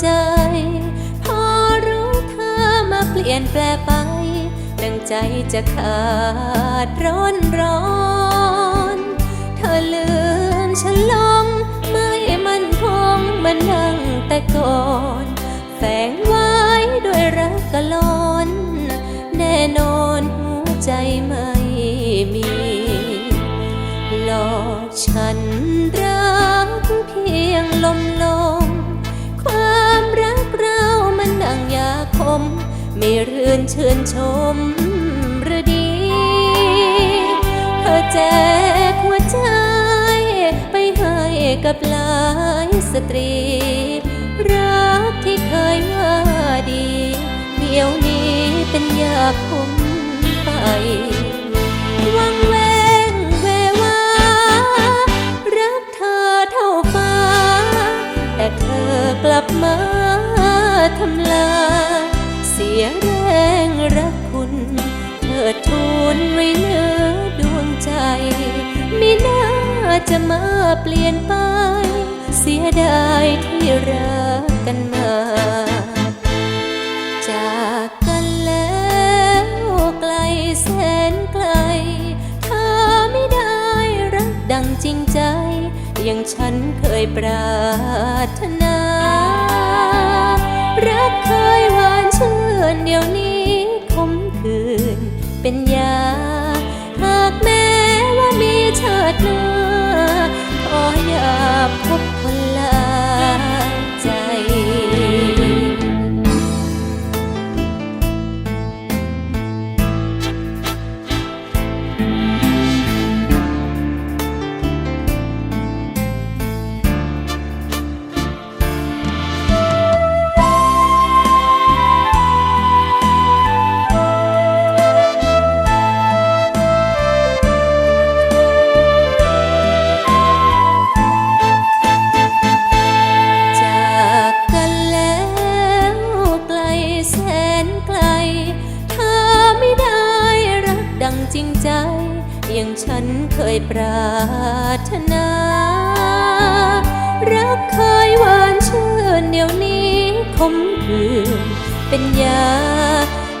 ใจ พอรู้เธอมาเปลี่ยนแปลไป ดังใจจะขาดร้อนร้อน เธอลืมฉันลงไม่มันคงมันดังแต่ก่อน แฝงไว้ด้วยรักกะลอนแน่นอนหัวใจไม่มี หลอกฉัน ไม่รื่นเชิญชมรือดี เธอแจกหัวใจไปให้กับหลายสตรี รักที่เคยว่าดี เดี๋ยวนี้เป็นยาคมไปวังเวงเววารักเธอเท่าฟ้า แต่เธอกลับมาทำลาย สียแรงรักคุณเธอทูลไว้เหนือดวงใจไม่น่าจะมาเปลี่ยนไป เสียดายที่รักกันมา จากกันแล้วไกลแสนไกล เธอไม่ได้รักดังจริงใจ อย่างฉันเคยปรารถนา รักเคยวานชื่น ชา รักดังจริงใจ อย่างฉันเคยปรารถนา รักเคยหวานชื่นเดี๋ยวนี้คมคืนเป็นยา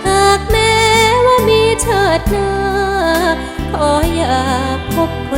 หากแม้ว่ามีชาติหน้า ขออย่าพบคน